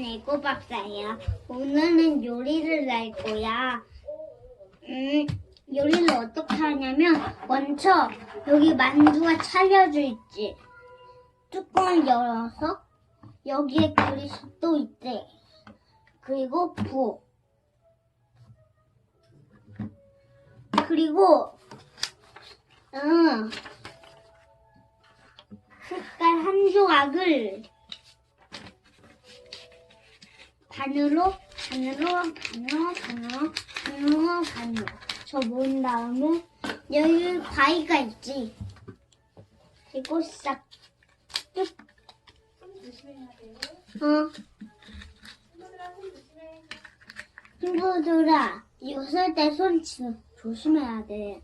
에고 박사예요. 오늘은 요리를 할 거야. 음, 요리를 어떻게 하냐면 먼저 여기 만두가 차려져 있지. 뚜껑을 열어서 여기에 또 있대. 그리고 부. 그리고 음, 색깔 한 조각을 반으로 반으로 반으로 반으로 반으로 반으로 저 모은 다음에 여기 가위가 있지. 그리고 싹 쭉. 어. 친구들아, 이거 쓸때손 조심해야 돼.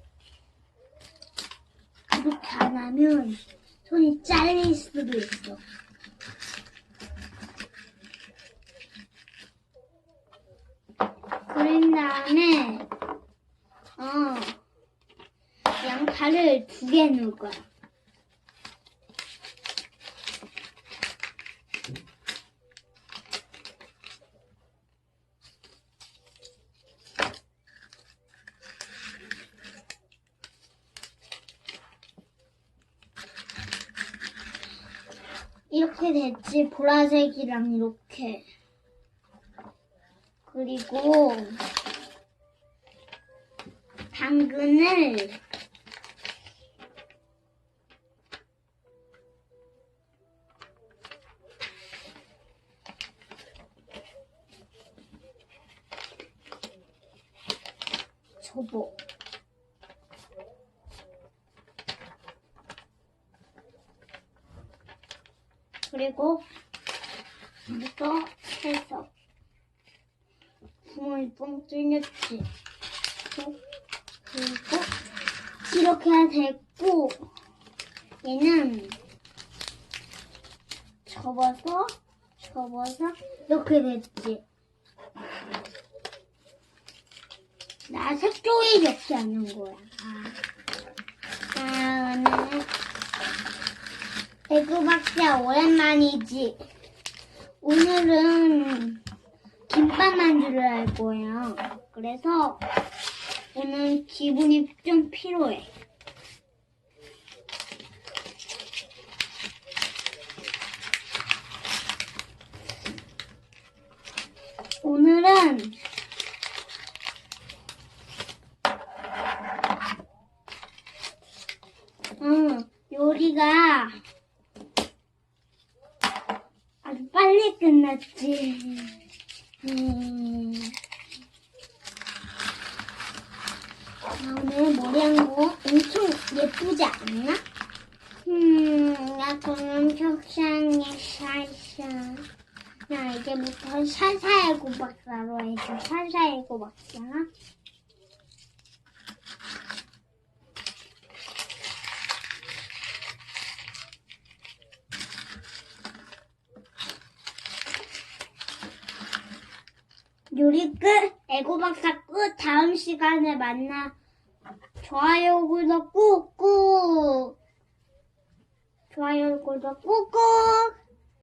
그렇게 안 하면 손이 잘릴 수도 있어. 그린 다음에, 어, 양파를 두 개 넣을 거야. 이렇게 됐지, 보라색이랑 이렇게. 그리고, 당근을 접어. 그리고 이거 해서 구멍이 뻥 뚫렸지. 그리고 이렇게 됐고 얘는 접어서 접어서 이렇게 됐지. 나 색종이 이렇게 하는 거야. 아, 아 오늘 배구 박사 오랜만이지. 오늘은 김밥 만두를 할 거예요. 그래서 오늘 기분이 좀 필요해. 오늘은 음, 요리가 아주 빨리 끝났지. 음. 오늘 머리 한 거 엄청 예쁘지 않나? 음, 나 그럼 적당히 살살. 나 이제부터 살살 고박사로 해서 살살 고박사. 요리 끝! 에고박사 끝! 다음 시간에 만나. 좋아요, 구독 꾹꾹! 좋아요, 구독 꾹꾹!